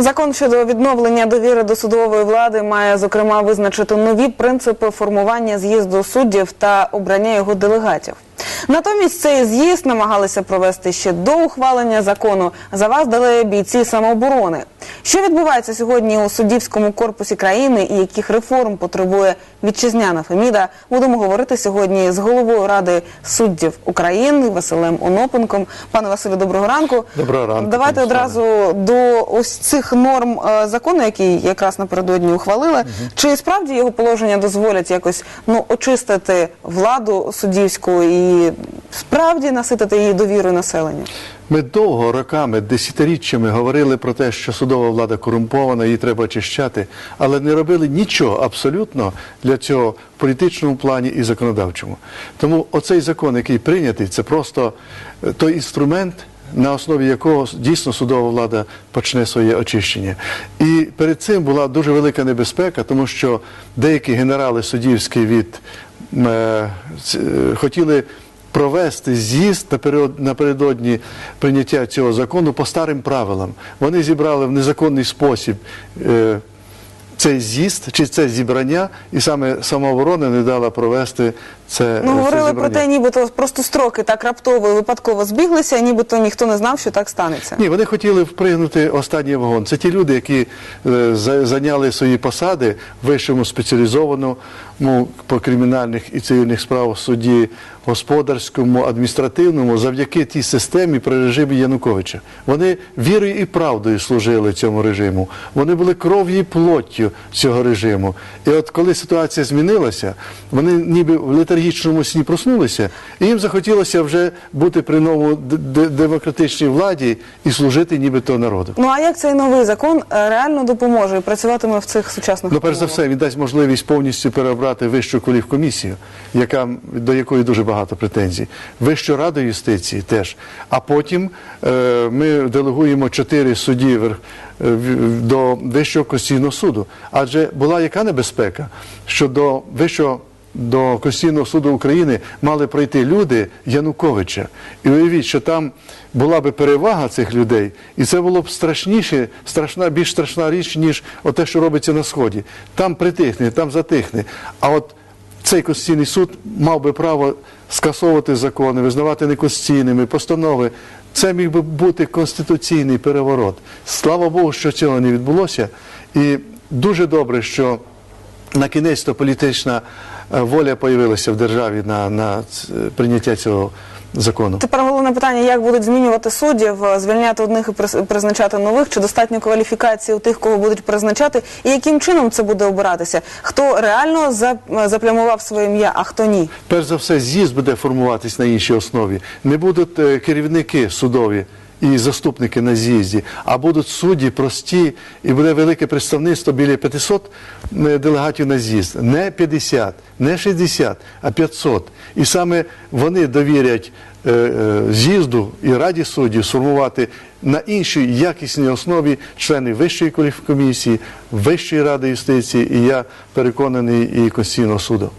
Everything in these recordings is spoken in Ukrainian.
Закон щодо відновлення довіри до судової влади має зокрема визначити нові принципи формування з'їзду суддів та обрання його делегатів. Натомість цей з'їзд намагалися провести ще до ухвалення закону. За вас дали бійці самооборони. Що відбувається сьогодні у суддівському корпусі країни і яких реформ потребує вітчизняна Феміда? Будемо говорити сьогодні з головою ради суддів України Василем Онопенком. Пане Василю, доброго ранку. Доброго ранку, Давайте одразу до ось цих норм е, закону, який якраз напередодні ухвалили. Чи справді його положення дозволять якось ну очистити владу суддівську і справді наситити її довірою населення? Ми довго роками, десятиріччями говорили про те, що судова влада корумпована, її треба очищати, але не робили нічого абсолютно для цього в політичному плані і законодавчому. Тому оцей закон, який прийнятий, це просто е, той інструмент. На основі якого дійсно судова влада почне своє очищення, і перед цим була дуже велика небезпека, тому що деякі генерали суддівські від е, е, хотіли провести з'їзд напередодні прийняття цього закону по старим правилам. Вони зібрали в незаконний спосіб е, цей з'їзд чи це зібрання, і саме самооборона не дала провести це. Ну це говорили про зібрання. те, нібито просто строки так раптово і випадково збіглися, нібито ніхто не знав, що так станеться. Ні, вони хотіли впригнути останній вагон. Це ті люди, які е, за- зайняли свої посади в вищому спеціалізованому по кримінальних і цивільних справах суді, господарському, адміністративному, завдяки тій системі при режимі Януковича. Вони вірою і правдою служили цьому режиму. Вони були кров'ю і плоттю цього режиму. І от коли ситуація змінилася, вони ніби в летаргічному сні проснулися, і їм захотілося вже бути при новому демократичній владі і служити нібито народу. Ну а як цей новий закон е, реально допоможе і працюватиме в цих сучасних Ну, перш за все, він дасть можливість повністю переобрати вищу колівкомісію, яка до якої дуже багато претензій, Вищу раду юстиції теж. А потім е, ми делегуємо чотири судді до Вищого Конституційного суду. Адже була яка небезпека, що до Вищого до Конституційного суду України мали пройти люди Януковича. І уявіть, що там була би перевага цих людей, і це було б страшніше, страшна, більш страшна річ, ніж те, що робиться на Сході. Там притихне, там затихне. А от цей Конституційний суд мав би право скасовувати закони, визнавати неконституційними постанови. Це міг би бути конституційний переворот. Слава Богу, що цього не відбулося. І дуже добре, що на кінець то політична е, воля появилася в державі на, на прийняття цього закону. Тепер головне питання: як будуть змінювати суддів, звільняти одних і призначати нових? Чи достатньо кваліфікації у тих, кого будуть призначати? І яким чином це буде обиратися? Хто реально за- заплямував своє ім'я, а хто ні? Перш за все, з'їзд буде формуватись на іншій основі. Не будуть е, керівники судові і заступники на з'їзді, а будуть судді прості, і буде велике представництво біля 500 е, делегатів на з'їзд. Не 50, не 60, а 500. І саме вони довірять е, е, з'їзду і раді суддів сформувати на іншій якісній основі члени Вищої кваліфкомісії, Вищої ради юстиції, і я переконаний і Конституційного суду.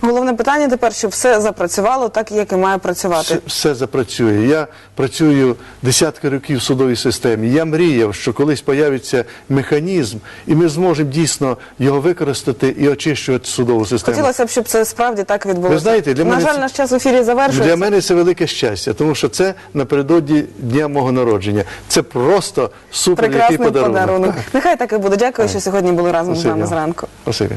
Головне питання тепер, щоб все запрацювало так, як і має працювати. все, все запрацює. Я працюю десятки років в судовій системі. Я мріяв, що колись появиться механізм, і ми зможемо дійсно його використати і очищувати судову систему. Хотілося б, щоб це справді так відбулося. Ви знаєте, для на мене жаль, це- наш час в ефірі завершується. Для мене це велике щастя, тому що це напередодні дня мого народження. Це просто супер який подарунок. подарунок. Нехай так і буде. Дякую, що сьогодні були разом з нами зранку. Спасибі.